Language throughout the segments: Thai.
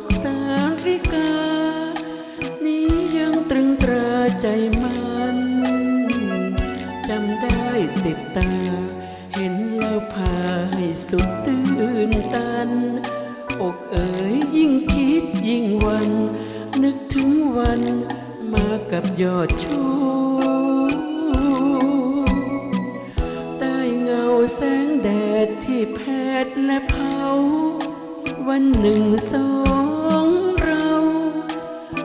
กสาริกา นี้ยังตรึงตราใจมันจำได้ติดตา เห็นแล้วพาให้สุดตื่นตัน อกเอ๋ยยิ่งคิดยิ่งวัน นึกถึงวันมากับยอดชูใต้เงาแสงแดดที่แผดและเผา วันหนึ่งสองเรา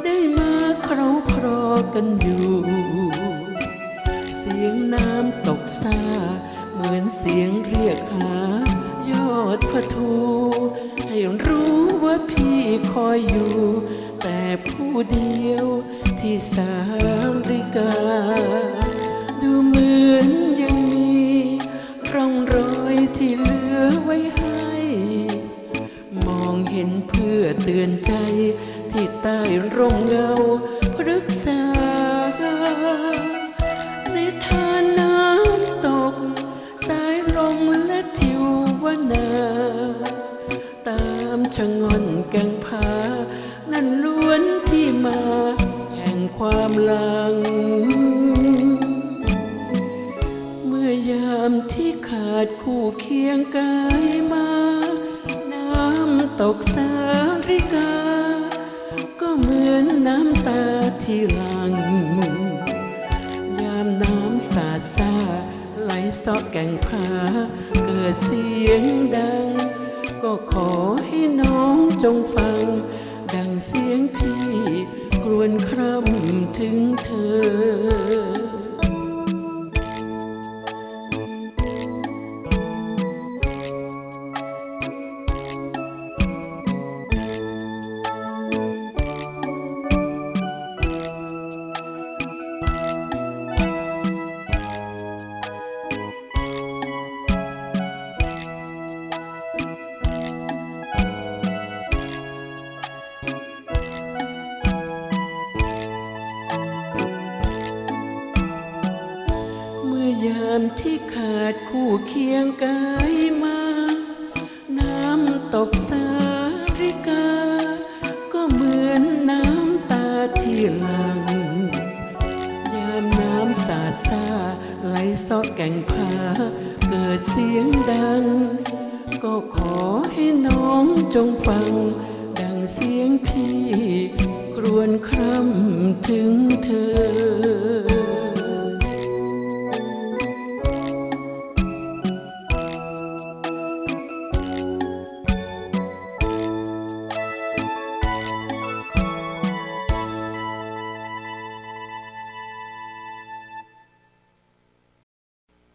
ได้มาเคราครอกันอยู่ เสียงน้ำตกซาเหมือนเสียงเรียกหา ยอดพะทูให้รู้ว่าพี่คอยอยู่ แต่ผู้เดียวที่สาริกา อเตือนใจที่ใต้ร่มเงาพฤกษา ในทานน้ำตก สายลมและทิววนา ตามชะงอนแกังผานั่นล้วนที่มา แห่งความหลัง เมื่อยามที่ขาดคู่เคียงกายมา น้ำตกสา ที่หลัง ยามน้ำสาดซาไหลซอกแก่งผาเกิดเสียงดัง ก็ขอให้น้องจงฟัง ดังเสียงพี่ ครวนคร่ำถึงเธอามที่ขาดคู่เคียงกายมา น้ำตกสาริกา ก็เหมือนน้ำตาที่หลัง ยามน้ำสาดซาไหลซาะแก่งผาเกิดเสียงดัง ก็ขอให้น้องจงฟัง ดังเสียงพี่ ครวญคร่ำถึงเธอ